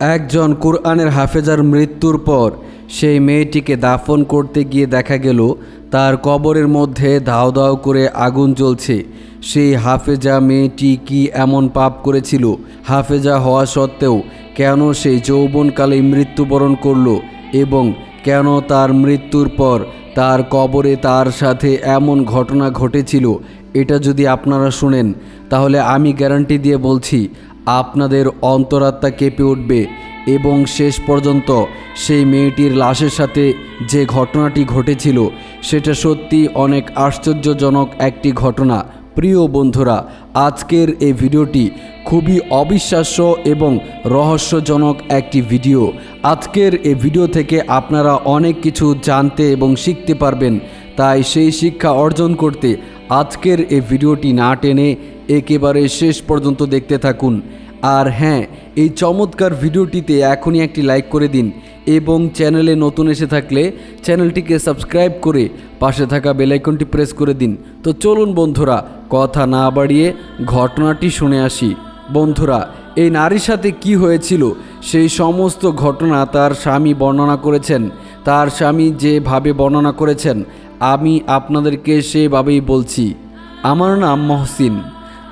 একজন কুরআনের হাফেজার মৃত্যুর পর সেই মেয়েটিকে দাফন করতে গিয়ে দেখা গেল, তার কবরের মধ্যে ধাও ধাও করে আগুন জ্বলছে। সেই হাফেজা মেয়েটি কি এমন পাপ করেছিল? হাফেজা হওয়া সত্ত্বেও কেন সেই যৌবনকালে মৃত্যুবরণ করল এবং কেন তার মৃত্যুর পর তার কবরে তার সাথে এমন ঘটনা ঘটেছিল? এটা যদি আপনারা শুনেন, তাহলে আমি গ্যারান্টি দিয়ে বলছি আপনাদের অন্তরাত্মা কেঁপে উঠবে এবং শেষ পর্যন্ত সেই মেয়েটির লাশের সাথে যে ঘটনাটি ঘটেছিল, সেটা সত্যি অনেক আশ্চর্যজনক একটি ঘটনা। প্রিয় বন্ধুরা, আজকের এই ভিডিওটি খুবই অবিশ্বাস্য এবং রহস্যজনক একটি ভিডিও। আজকের এই ভিডিও থেকে আপনারা অনেক কিছু জানতে এবং শিখতে পারবেন। তাই সেই শিক্ষা অর্জন করতে আজকের এই ভিডিওটি না টেনে একেবারে শেষ পর্যন্ত দেখতে থাকুন। আর হ্যাঁ এই চমৎকার ভিডিওটিতে এখনই একটি লাইক করে দিন এবং চ্যানেলে নতুন এসে থাকলে চ্যানেলটিকে সাবস্ক্রাইব করে পাশে থাকা বেলাইকনটি প্রেস করে দিন। তো চলুন বন্ধুরা, কথা না বাড়িয়ে ঘটনাটি শুনে আসি। বন্ধুরা, এই নারীর সাথে কি হয়েছিল? সেই সমস্ত ঘটনা তার স্বামী বর্ণনা করেছেন। তার স্বামী যেভাবে বর্ণনা করেছেন আমি আপনাদেরকে সেভাবেই বলছি। আমার নাম মহসিন।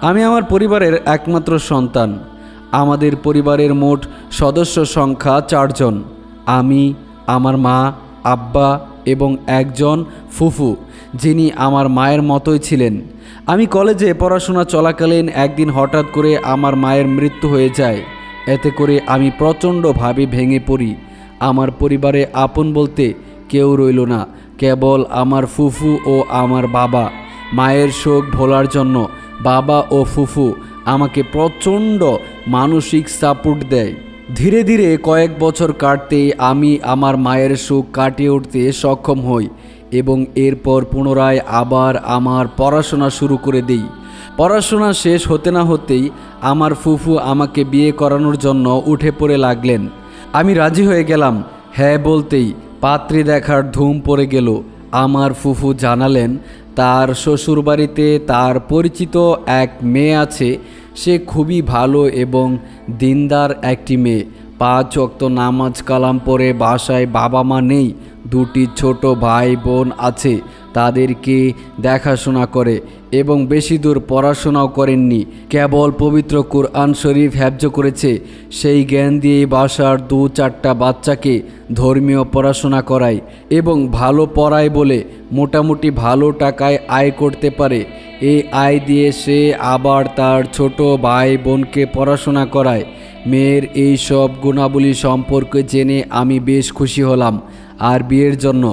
আমি আমার পরিবারের একমাত্র সন্তান। আমাদের পরিবারের মোট সদস্য সংখ্যা চারজন। আমি, আমার মা, আব্বা এবং একজন ফুফু, যিনি আমার মায়ের মতোই ছিলেন। আমি কলেজে পড়াশোনা চলাকালীন একদিন হঠাৎ করে আমার মায়ের মৃত্যু হয়ে যায়। এতে করে আমি প্রচণ্ডভাবে ভেঙে পড়ি। আমার পরিবারে আপন বলতে কেউ রইল না। কেবল আমার ফুফু ও আমার বাবা। মায়ের শোক ভোলার জন্য বাবা ও ফুফু আমাকে প্রচণ্ড মানসিক সাপোর্ট দেয়। ধীরে ধীরে কয়েক বছর কাটতে আমি আমার মায়ের শোক কাটিয়ে উঠতে সক্ষম হই এবং এরপর পুনরায় আবার আমার পড়াশোনা শুরু করে দিই। পড়াশোনা শেষ হতে না হতেই আমার ফুফু আমাকে বিয়ে করানোর জন্য উঠে পড়ে লাগলেন। আমি রাজি হয়ে গেলাম হ্যাঁ বলতেই পাত্রী দেখার ধুম পড়ে গেল। আমার ফুফু জানালেন, তার শ্বশুরবাড়িতে তার পরিচিত এক মেয়ে আছে। সে খুবই ভালো এবং দিনদার একটি মেয়ে। পাঁচ অক্ত নামাজ কালাম পরে বাসায় বাবা মা নেই। দুটি ছোট ভাই বোন আছে। তাদেরকে দেখাশোনা করে এবং বেশি দূর পড়াশোনাও করেননি। কেবল পবিত্র কুরআন শরীফ হ্যাবজ করেছে। সেই জ্ঞান দিয়ে বাসার দু চারটা বাচ্চাকে ধর্মীয় পড়াশোনা করায় এবং ভালো পড়ায় বলে মোটামুটি ভালো টাকায় আয় করতে পারে। এই আয় দিয়ে সে আবার তার ছোট ভাই বোনকে পড়াশোনা করায়। মেয়ের এই সব গুণাবলী সম্পর্কে জেনে আমি বেশ খুশি হলাম। আর বিয়ের জন্য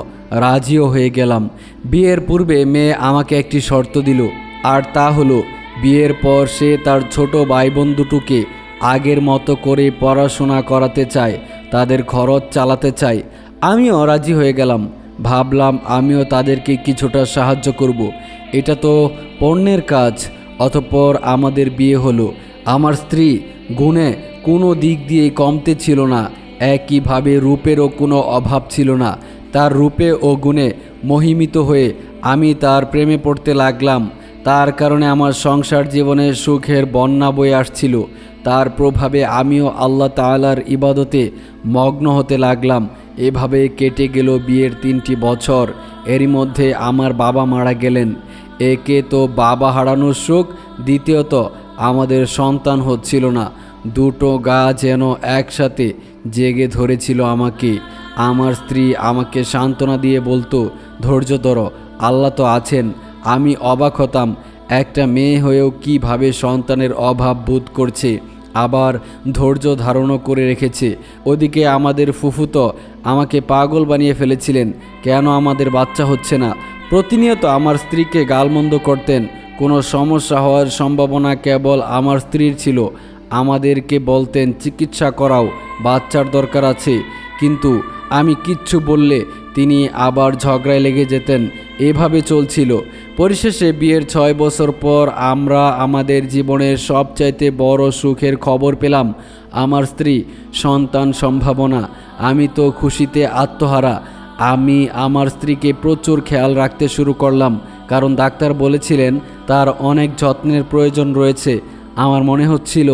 রাজিও হয়ে গেলাম। বিয়ের পূর্বে মেয়ে আমাকে একটি শর্ত দিল, আর তা হলো, বিয়ের পর সে তার ছোট ভাই বোন দুটোকে আগের মতো করে পড়াশোনা করাতে চায়, তাদের খরচ চালাতে চায়। আমিও রাজি হয়ে গেলাম। ভাবলাম আমিও তাদেরকে কিছুটা সাহায্য করব। এটা তো পণ্যের কাজ, অতপর আমাদের বিয়ে হলো। আমার স্ত্রী গুণে কোনো দিক দিয়ে কমতে ছিল না, একইভাবে রূপেরও কোনো অভাব ছিল না। তার রূপে ও গুণে মহিমিত হয়ে আমি তার প্রেমে পড়তে লাগলাম। তার কারণে আমার সংসার জীবনে সুখের বন্যা বয়ে আসছিল। তার প্রভাবে আমিও আল্লাহ তালার ইবাদতে মগ্ন হতে লাগলাম। এভাবে কেটে গেল বিয়ের তিনটি বছর। এরই মধ্যে আমার বাবা মারা গেলেন। একে তো বাবা হারানোর সুখ, দ্বিতীয়ত আমাদের সন্তান হচ্ছিল না। দুটো গা যেন একসাথে জেগে ধরেছিল আমাকে। আমার স্ত্রী আমাকে সান্ত্বনা দিয়ে বলতো, ধৈর্য ধর, আল্লাহ তো আছেন, আমি অবাক হতাম, একটা মেয়ে হয়েও কীভাবে সন্তানের অভাব বোধ করছে, আবার ধৈর্য ধারণও করে রেখেছে, ওদিকে আমাদের ফুফুতো আমাকে পাগল বানিয়ে ফেলেছিলেন, কেন আমাদের বাচ্চা হচ্ছে না? প্রতিনিয়ত আমার স্ত্রীকে গালমন্দ করতেন, কোনো সমস্যা হওয়ার সম্ভাবনা কেবল আমার স্ত্রীর ছিল, আমাদেরকে বলতেন, চিকিৎসা করাও, বাচ্চার দরকার আছে। কিন্তু আমি কিচ্ছু বললে তিনি আবার ঝগড়ায় লেগে যেতেন। এভাবে চলছিল। পরিশেষে বিয়ের ছয় বছর পর আমরা আমাদের জীবনের সবচাইতে বড় সুখের খবর পেলাম, আমার স্ত্রী, সন্তান সম্ভাবনা। আমি তো খুশিতে আত্মহারা। আমি আমার স্ত্রীকে প্রচুর খেয়াল রাখতে শুরু করলাম, কারণ ডাক্তার বলেছিলেন তার অনেক যত্নের প্রয়োজন রয়েছে। আমার মনে হচ্ছিল,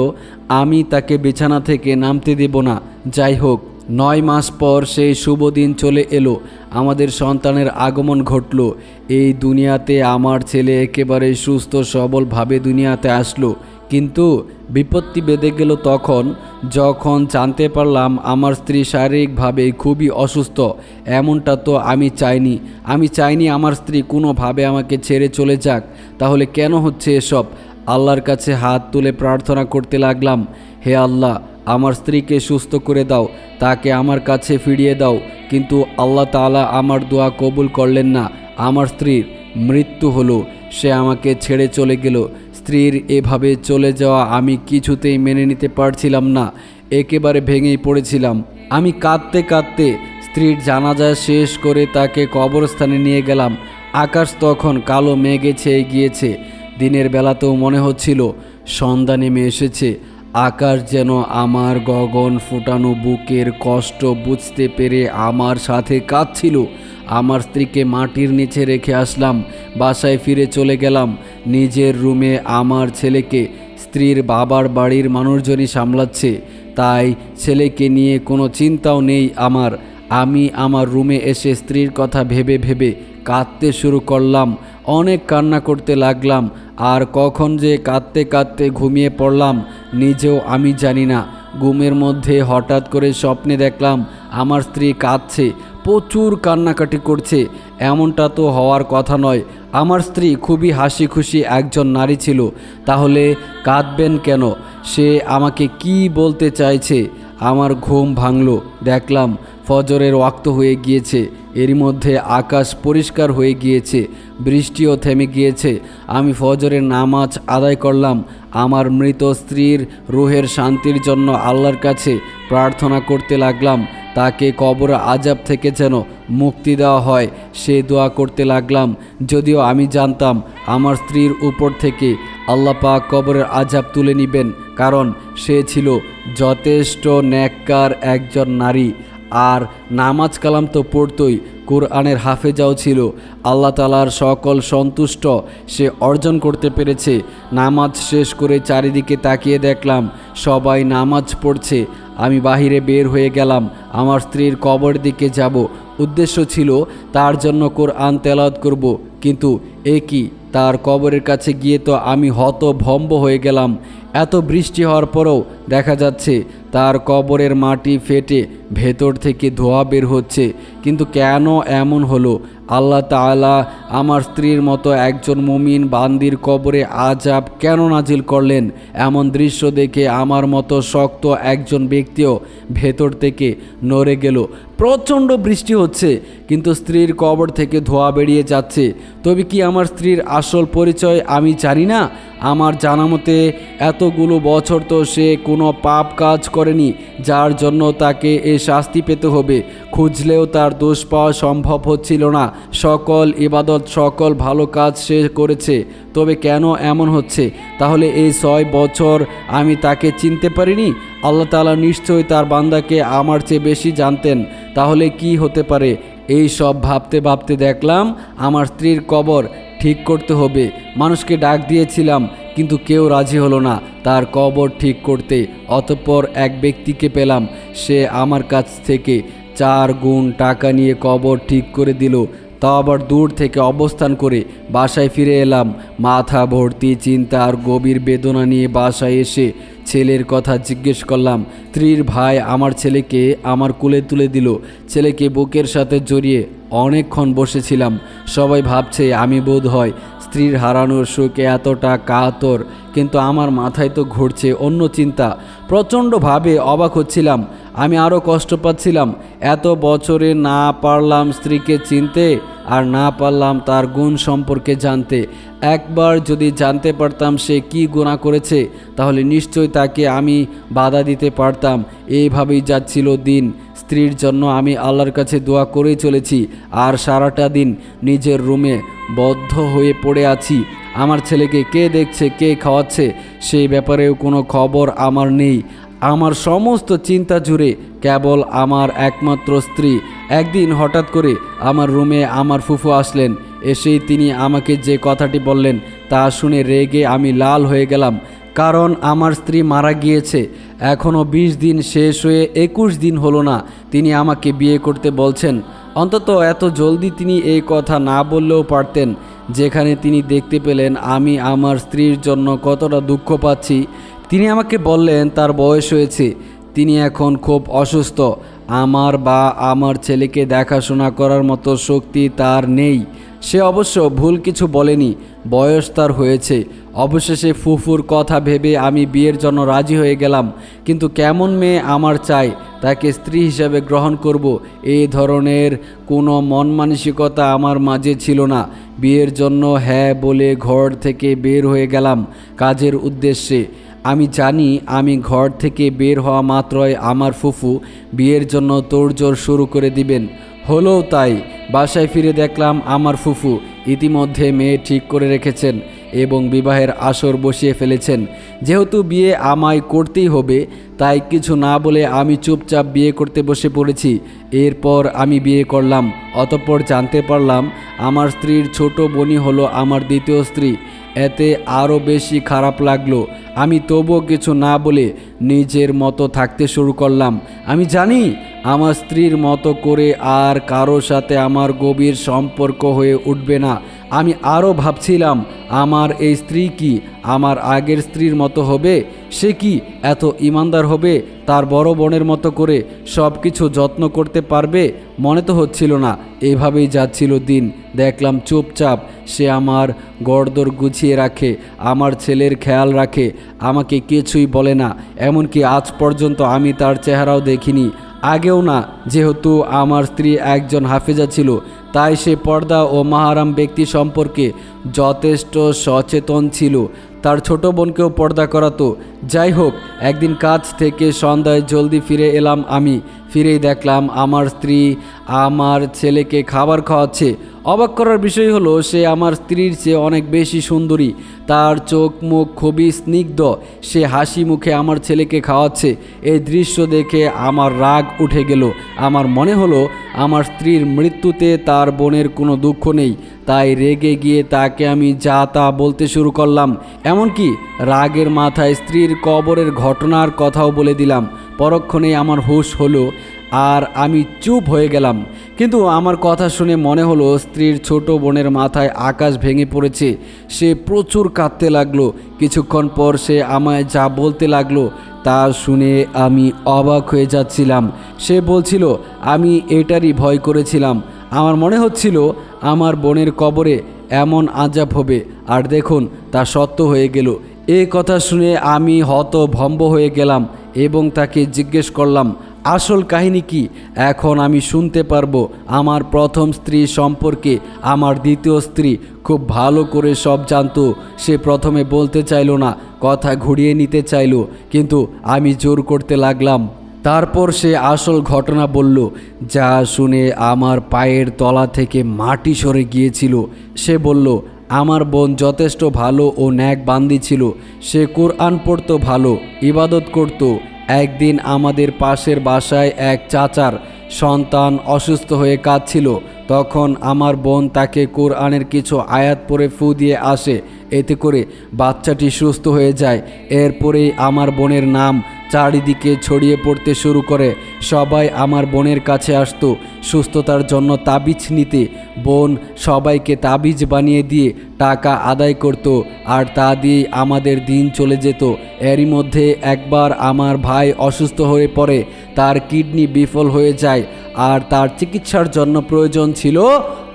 আমি তাকে বিছানা থেকে নামতে দেব না। যাই হোক। নয় মাস পর সেই শুভ দিন চলে এলো। আমাদের সন্তানের আগমন ঘটল। এই দুনিয়াতে আমার ছেলে একেবারে সুস্থ, সবলভাবে দুনিয়াতে আসলো। কিন্তু বিপত্তি বেঁধে গেল তখন। যখন জানতে পারলাম আমার স্ত্রী শারীরিকভাবে খুবই অসুস্থ, এমনটা তো আমি চাইনি। আমি চাইনি আমার স্ত্রী কোনোভাবে আমাকে ছেড়ে চলে যাক। তাহলে কেন হচ্ছে এসব? আল্লাহর কাছে হাত তুলে প্রার্থনা করতে লাগলাম। হে আল্লাহ আমার স্ত্রীকে সুস্থ করে দাও, তাকে আমার কাছে ফিরিয়ে দাও। কিন্তু আল্লাহ তাআলা আমার দোয়া কবুল করলেন না। আমার স্ত্রীর মৃত্যু হলো, সে আমাকে ছেড়ে চলে গেল। স্ত্রীর এভাবে চলে যাওয়া আমি কিছুতেই মেনে নিতে পারছিলাম না, একেবারে ভেঙেই পড়েছিলাম। আমি কাঁদতে কাঁদতে স্ত্রীর জানাজা শেষ করে তাকে কবরস্থানে নিয়ে গেলাম। আকাশ তখন কালো মেঘে ছেয়ে গিয়েছে। দিনের বেলাতেও মনে হচ্ছিল, সন্ধ্যা নেমে এসেছে। আকাশ যেন আমার গগন ফুটানো বুকের কষ্ট বুঝতে পেরে আমার সাথে কাঁদছিল। আমার স্ত্রীকে মাটির নিচে রেখে আসলাম, বাসায় ফিরে চলে গেলাম। নিজের রুমে আমার ছেলেকে, স্ত্রীর বাবার বাড়ির মানুষজনই সামলাচ্ছে। তাই ছেলেকে নিয়ে কোনো চিন্তাও নেই আমার। আমি আমার রুমে এসে স্ত্রীর কথা ভেবে ভেবে কাঁদতে শুরু করলাম, অনেক কান্না করতে লাগলাম, আর কখন যে কাঁদতে কাঁদতে ঘুমিয়ে পড়লাম নিজেও আমি জানি না। ঘুমের মধ্যে হঠাৎ করে স্বপ্নে দেখলাম, আমার স্ত্রী কাঁদছে, প্রচুর কান্নাকাটি করছে। এমনটা তো হওয়ার কথা নয়। আমার স্ত্রী খুবই হাসি খুশি একজন নারী ছিল। তাহলে কাঁদবেন কেন? সে আমাকে কি বলতে চাইছে? আমার ঘুম ভাঙল, দেখলাম ফজরের ওয়াক্ত হয়ে গিয়েছে। এরই মধ্যে আকাশ পরিষ্কার হয়ে গিয়েছে, বৃষ্টিও থেমে গিয়েছে। আমি ফজরের নামাজ আদায় করলাম। আমার মৃত স্ত্রীর রুহের শান্তির জন্য আল্লাহর কাছে প্রার্থনা করতে লাগলাম। তাকে কবর আজাব থেকে যেন মুক্তি দেওয়া হয়, সে দোয়া করতে লাগলাম। যদিও আমি জানতাম আমার স্ত্রীর উপর থেকে আল্লাহ পাক কবরের আজাব তুলে নেবেন, কারণ সে ছিল যথেষ্ট ন্যাক্কার একজন নারী। আর নামাজ কালাম তো পড়তই, কোরআনের হাফেজাও ছিল। আল্লাহ তালার সকল সন্তুষ্ট সে অর্জন করতে পেরেছে। নামাজ শেষ করে চারিদিকে তাকিয়ে দেখলাম, সবাই নামাজ পড়ছে। আমি বাহিরে বের হয়ে গেলাম, আমার স্ত্রীর কবর দিকে যাব। উদ্দেশ্য ছিল, তার জন্য কোরআন তেলাওয়াত করব। কিন্তু এ কি, তার কবরের কাছে গিয়ে তো আমি হতভম্ব হয়ে গেলাম। এত বৃষ্টি হওয়ার পরেও দেখা যাচ্ছে তার কবরের মাটি ফেটে ভেতর থেকে ধোয়া বের হচ্ছে। কিন্তু কেন এমন হলো? আল্লাহ তাআলা আমার স্ত্রীর মতো একজন মুমিন বান্দির কবরে আজাব কেন নাজিল করলেন? এমন দৃশ্য দেখে আমার মতো শক্ত একজন ব্যক্তিও ভেতর থেকে নড়ে গেল। প্রচণ্ড বৃষ্টি হচ্ছে, কিন্তু স্ত্রীর কবর থেকে ধোয়া বেরিয়ে যাচ্ছে। তবে কি আমার স্ত্রীর আসল পরিচয় আমি জানি না? আমার জানা মতে, এতগুলো বছর তো সে কোনো পাপ কাজ করেনি, যার জন্য তাকে এ শাস্তি পেতে হবে। খুঁজলেও তার দোষ পাওয়া সম্ভব হচ্ছিল না। সকল ইবাদত, সকল ভালো কাজ সে করেছে। তবে কেন এমন হচ্ছে? তাহলে এই ছয় বছর আমি তাকে চিনতে পারিনি? আল্লাহ তালা নিশ্চয়ই তার বান্দাকে আমার চেয়ে বেশি জানতেন। তাহলে কি হতে পারে? এই সব ভাবতে ভাবতে দেখলাম, আমার স্ত্রীর কবর ঠিক করতে হবে। মানুষকে ডাক দিয়েছিলাম, কিন্তু কেউ রাজি হলো না। তার কবর ঠিক করতে অতঃপর এক ব্যক্তিকে পেলাম। সে আমার কাছ থেকে চার গুণ টাকা নিয়ে কবর ঠিক করে দিল। তা আবার দূর থেকে অবস্থান করে বাসায় ফিরে এলাম। মাথা ভর্তি, চিন্তা আর গভীর বেদনা নিয়ে বাসায় এসে ছেলের কথা জিজ্ঞেস করলাম স্ত্রীর ভাই, আমার ছেলেকে আমার কোলে তুলে দিল। ছেলেকে বুকের সাথে জড়িয়ে অনেকক্ষণ বসেছিলাম। সবাই ভাবছে আমি বোধ হয় স্ত্রীর হারানোর শোকে এতটা কাতর, কিন্তু আমার মাথায় তো ঘুরছে অন্য চিন্তা। প্রচণ্ডভাবে অবাক হচ্ছিলাম। আমি আরও কষ্ট পাচ্ছিলাম। এত বছরে না পারলাম স্ত্রীকে চিনতে। আর না পারলাম তার গুণ সম্পর্কে জানতে। একবার যদি জানতে পারতাম সে কি গুণা করেছে, তাহলে নিশ্চয় তাকে আমি বাধা দিতে পারতাম। এইভাবেই যাচ্ছিল দিন। স্ত্রীর জন্য আমি আল্লাহর কাছে দোয়া করেই চলেছি। আর সারাটা দিন নিজের রুমে বদ্ধ হয়ে পড়ে আছি। আমার ছেলেকে কে দেখছে, কে খাওয়াচ্ছে, সেই ব্যাপারেও কোনো খবর আমার নেই। আমার সমস্ত চিন্তা জুড়ে কেবল আমার একমাত্র স্ত্রী। একদিন হঠাৎ করে আমার রুমে আমার ফুফু আসলেন। এসেই তিনি আমাকে যে কথাটি বললেন তা শুনে রেগে আমি লাল হয়ে গেলাম, কারণ আমার স্ত্রী মারা গিয়েছে। এখনও বিশ দিন শেষ হয়ে একুশ দিন হলো না তিনি আমাকে বিয়ে করতে বলছেন। অন্তত এত জলদি তিনি এই কথা না বললেও পারতেন, যেখানে তিনি দেখতে পেলেন আমি আমার স্ত্রীর জন্য কতটা দুঃখ পাচ্ছি। তিনি আমাকে বললেন তার বয়স হয়েছে তিনি এখন খুব অসুস্থ। আমার বা আমার ছেলেকে দেখাশোনা করার মতো শক্তি তার নেই। সে অবশ্য ভুল কিছু বলেনি। বয়স তার হয়েছে। অবশেষে ফুফুর কথা ভেবে আমি বিয়ের জন্য রাজি হয়ে গেলাম। কিন্তু কেমন মেয়ে আমার চাই? তাকে স্ত্রী হিসেবে গ্রহণ করব? এই ধরনের কোনো মন মানসিকতা আমার মাঝে ছিল না। বিয়ের জন্য হ্যাঁ বলে ঘর থেকে বের হয়ে গেলাম কাজের উদ্দেশ্যে। আমি জানি আমি ঘর থেকে বের হওয়া মাত্রই আমার ফুফু বিয়ের জন্য তোড়জোড় শুরু করে দিবেন। হলোও তাই, বাসায় ফিরে দেখলাম আমার ফুফু ইতিমধ্যে মেয়ে ঠিক করে রেখেছেন এবং বিবাহের আসর বসিয়ে ফেলেছেন। যেহেতু বিয়ে আমায় করতেই হবে, তাই কিছু না বলে আমি চুপচাপ বিয়ে করতে বসে পড়েছি। এরপর আমি বিয়ে করলাম। অতঃপর জানতে পারলাম আমার স্ত্রীর ছোট বোনই হলো আমার দ্বিতীয় স্ত্রী। এতে আরও বেশি খারাপ লাগল। আমি তবুও কিছু না বলে নিজের মতো থাকতে শুরু করলাম। আমি জানি আমার স্ত্রীর মতো করে আর কারও সাথে আমার গভীর সম্পর্ক হয়ে উঠবে না। আমি আরও ভাবছিলাম, আমার এই স্ত্রী কি আমার আগের স্ত্রীর মতো হবে? সে কি এত ইমানদার হবে? তার বড় বোনের মতো করে সব কিছু যত্ন করতে পারবে? মনে তো হচ্ছিল না, এভাবেই যাচ্ছিল দিন। দেখলাম চুপচাপ সে আমার গড়দর গুছিয়ে রাখে, আমার ছেলের খেয়াল রাখে, আমাকে কিছুই বলে না। এমনকি আজ পর্যন্ত আমি তার চেহারাও দেখিনি। আগেও না, যেহেতু আমার স্ত্রী একজন হাফেজা ছিল তাই সে পর্দা ও মাহারাম ব্যক্তি সম্পর্কে যথেষ্ট সচেতন ছিল। তার ছোট বোনকেও পর্দা করাতো। যাই হোক, একদিন কাজ থেকে সন্ধ্যায় জলদি ফিরে এলাম আমি। ফিরেই দেখলাম আমার স্ত্রী আমার ছেলেকে খাবার খাওয়াচ্ছে। অবাক করার বিষয় হলো, সে আমার স্ত্রীর চেয়ে অনেক বেশি সুন্দরী। তার চোখ মুখ খুবই স্নিগ্ধ। সে হাসি মুখে আমার ছেলেকে খাওয়াচ্ছে। এই দৃশ্য দেখে আমার রাগ উঠে গেল। আমার মনে হলো, আমার স্ত্রীর মৃত্যুতে তার বোনের কোনো দুঃখ নেই। তাই রেগে গিয়ে তাকে আমি যা তা বলতে শুরু করলাম। এমনকি রাগের মাথায় স্ত্রীর কবরের ঘটনার কথাও বলে দিলাম। পরক্ষণেই আমার হুঁশ হলো আর আমি চুপ হয়ে গেলাম। কিন্তু আমার কথা শুনে মনে হলো স্ত্রীর ছোট বোনের মাথায় আকাশ ভেঙে পড়েছে। সে প্রচুর কাঁদতে লাগল। কিছুক্ষণ পর সে আমায় যা বলতে লাগল তা শুনে আমি অবাক হয়ে যাচ্ছিলাম। সে বলছিল, আমি এটারই ভয় করেছিলাম। আমার মনে হচ্ছিল আমার বোনের কবরে এমন আজাব হবে। আর দেখুন, তা সত্য হয়ে গেল। এই কথা শুনে আমি হতভম্ব হয়ে গেলাম এবং তাকে জিজ্ঞেস করলাম, আসল কাহিনী কি? এখন আমি শুনতে পারব আমার প্রথম স্ত্রী সম্পর্কে। আমার দ্বিতীয় স্ত্রী খুব ভালো করে সব জানতো। সে প্রথমে বলতে চাইলো না, কথা ঘুরিয়ে নিতে চাইলো, কিন্তু আমি জোর করতে লাগলাম। তারপর সে আসল ঘটনা বলল, যা শুনে আমার পায়ের তলা থেকে মাটি সরে গিয়েছিল। সে বলল আমার বোন যথেষ্ট ভালো ও ন্যাক বান্দি ছিল, সে কোরআন পড়তো ভালো, ইবাদত করত। একদিন আমাদের পাশের বাসায় এক চাচার সন্তান অসুস্থ হয়ে কাঁদছিল, তখন আমার বোন তাকে কোরআনের কিছু আয়াত পরে ফু দিয়ে আসে, এতে করে বাচ্চাটি সুস্থ হয়ে যায়। এরপরেই আমার বোনের নাম চারিদিকে ছড়িয়ে পড়তে শুরু করে। সবাই আমার বোনের কাছে আসতো। সুস্থতার জন্য তাবিজ নিতে। বোন সবাইকে তাবিজ বানিয়ে দিয়ে টাকা আদায় করত আর তা দিয়ে আমাদের দিন চলে যেত। এরই মধ্যে একবার আমার ভাই অসুস্থ হয়ে পড়ে, তার কিডনি বিফল হয়ে যায় আর তার চিকিৎসার জন্য প্রয়োজন ছিল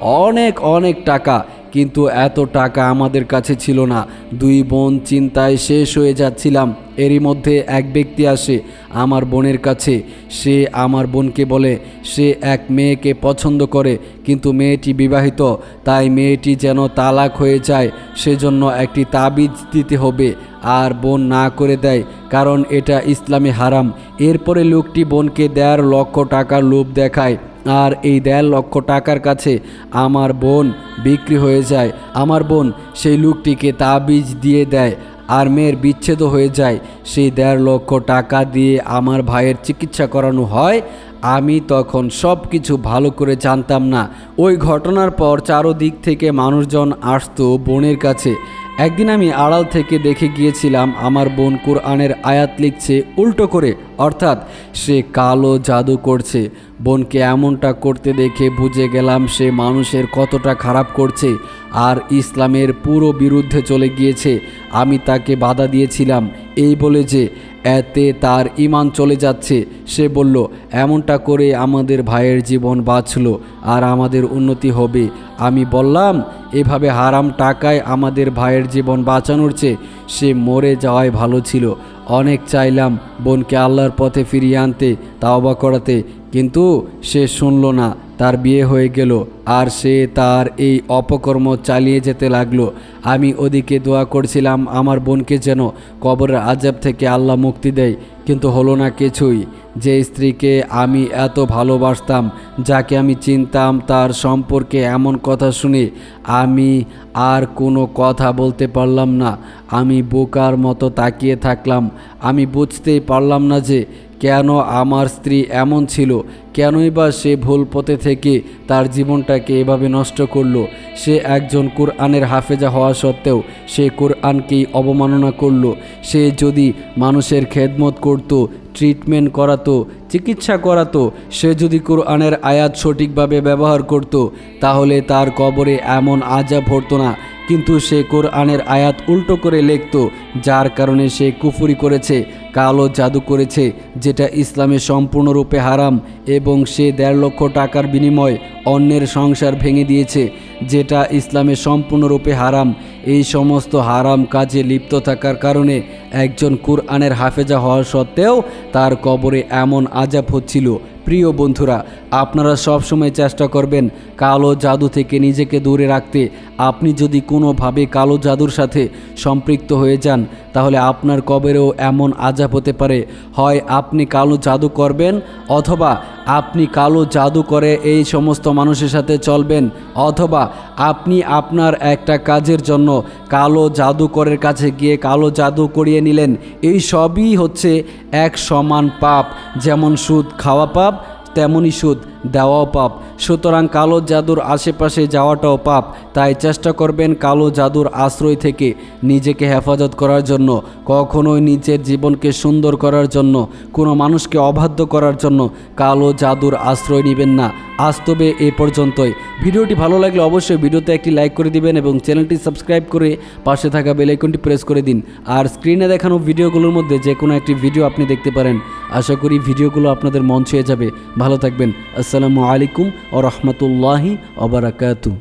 অনেক অনেক টাকা। কিন্তু এত টাকা আমাদের কাছে ছিল না। দুই বোন চিন্তায় শেষ হয়ে যাচ্ছিলাম। এরই মধ্যে এক ব্যক্তি আসে আমার বোনের কাছে। সে আমার বোনকে বলে, সে এক মেয়েকে পছন্দ করে, কিন্তু মেয়েটি বিবাহিত। তাই মেয়েটি যেন তালাক হয়ে যায়, সেজন্য একটি তাবিজ দিতে হবে, আর বোন না করে দেয়, কারণ এটা ইসলামে হারাম। এরপরে লোকটি বোনকে দেড় লক্ষ টাকার লোভ দেখায়। আর এই দেড় লক্ষ টাকার কাছে আমার বোন বিক্রি হয়ে যায়। আমার বোন সেই লোকটিকে তাবিজ দিয়ে দেয় আর মেয়ের বিচ্ছেদ হয়ে যায়। সেই দেড় লক্ষ টাকা দিয়ে আমার ভাইয়ের চিকিৎসা করানো হয়। আমি তখন সব কিছু ভালো করে জানতাম না। ওই ঘটনার পর চারোদিক থেকে মানুষজন আসতো বোনের কাছে। একদিন আমি আড়াল থেকে দেখে গিয়েছিলাম আমার বোন কোরআনের আয়াত লিখছে উল্টো করে, অর্থাৎ সে কালো জাদু করছে। বোনকে এমনটা করতে দেখে বুঝে গেলাম সে মানুষের কতটা খারাপ করছে আর ইসলামের পুরো বিরুদ্ধে চলে গিয়েছে। আমি তাকে বাধা দিয়েছিলাম, এই বলে যে এতে তার ইমান চলে যাচ্ছে। সে বলল, এমনটা করে আমাদের ভাইয়ের জীবন বাঁচল আর আমাদের উন্নতি হবে। আমি বললাম, এভাবে হারাম টাকায় আমাদের ভাইয়ের জীবন বাঁচানোর চেয়ে সে মরে যাওয়াই ভালো ছিল। অনেক চাইলাম বোনকে আল্লাহর পথে ফিরিয়ে আনতে, তাওবা করাতে। কিন্তু সে শুনল না, তার বিয়ে হয়ে গেল, আর সে তার এই অপকর্ম চালিয়ে যেতে লাগল। আমি ওদিকে দোয়া করছিলাম, আমার বোনকে যেন কবরের আজাব থেকে আল্লাহ মুক্তি দেয়, কিন্তু হলো না কিছুই। যে স্ত্রীকে আমি এত ভালোবাসতাম, যাকে আমি চিনতাম, তার সম্পর্কে এমন কথা শুনে আমি আর কোনো কথা বলতে পারলাম না। আমি বোকার মতো তাকিয়ে থাকলাম। আমি বুঝতেই পারলাম না যে কেন আমার স্ত্রী এমন ছিল? কেনই বা সে ভুল পথে থেকে তার জীবনটাকে এভাবে নষ্ট করল? সে একজন কোরআনের হাফেজা হওয়া সত্ত্বেও সে কোরআনকেই অবমাননা করল। সে যদি মানুষের খেদমত করত, ট্রিটমেন্ট করাতো, চিকিৎসা করাতো, সে যদি কোরআনের আয়াত সঠিকভাবে ব্যবহার করত, তাহলে তার কবরে এমন আজাব হতো না। কিন্তু সে কোরআনের আয়াত উল্টো করে লিখত, যার কারণে সে কুফুরি করেছে। কালো জাদু করেছে যেটা ইসলামে সম্পূর্ণরূপে হারাম এবং সে দেড় লক্ষ টাকার বিনিময়ে অন্যের সংসার ভেঙে দিয়েছে, যেটা ইসলামে সম্পূর্ণরূপে হারাম। এই সমস্ত হারাম কাজে লিপ্ত থাকার কারণে একজন কুরআনের হাফেজা হওয়া সত্ত্বেও তার কবরে এমন আজাব হচ্ছিল। প্রিয় বন্ধুরা, আপনারা সবসময় চেষ্টা করবেন কালো জাদু থেকে নিজেকে দূরে রাখতে। আপনি যদি কোনোভাবে কালো জাদুর সাথে সম্পৃক্ত হয়ে যান, তাহলে আপনার কবরেও এমন আজাব হতে পারে। হয় আপনি কালো জাদু করবেন, অথবা আপনি কালো জাদু করে এই সমস্ত মানুষের সাথে চলবেন, অথবা আপনি আপনার একটা কাজের জন্য কালো জাদুকরের কাছে গিয়ে কালো জাদু করিয়ে নিলেন, এই সবই হচ্ছে এক সমান পাপ। যেমন সুদ খাওয়া পাপ, তেমনই সুদ দেওয়াও পাপ। সুতরাং কালো জাদুর আশেপাশে যাওয়াটাও পাপ। তাই চেষ্টা করবেন কালো জাদুর আশ্রয় থেকে নিজেকে হেফাজত করার জন্য, কখনোই নিজের জীবনকে সুন্দর করার জন্য, কোনো মানুষকে অবাধ্য করার জন্য কালো জাদুর আশ্রয় নেবেন না। আজ তবে এ পর্যন্তই। ভিডিওটি ভালো লাগলে অবশ্যই ভিডিওতে একটি লাইক করে দিবেন এবং চ্যানেলটি সাবস্ক্রাইব করে পাশে থাকা বেলাইকনটি প্রেস করে দিন। আর স্ক্রিনে দেখানো ভিডিওগুলোর মধ্যে যে কোনো একটি ভিডিও আপনি দেখতে পারেন। আশা করি ভিডিওগুলো আপনাদের মন ছুঁয়ে যাবে। ভালো থাকবেন। আসসালামু আলাইকুম ও রহমতুল্লাহি ওবরাকাতু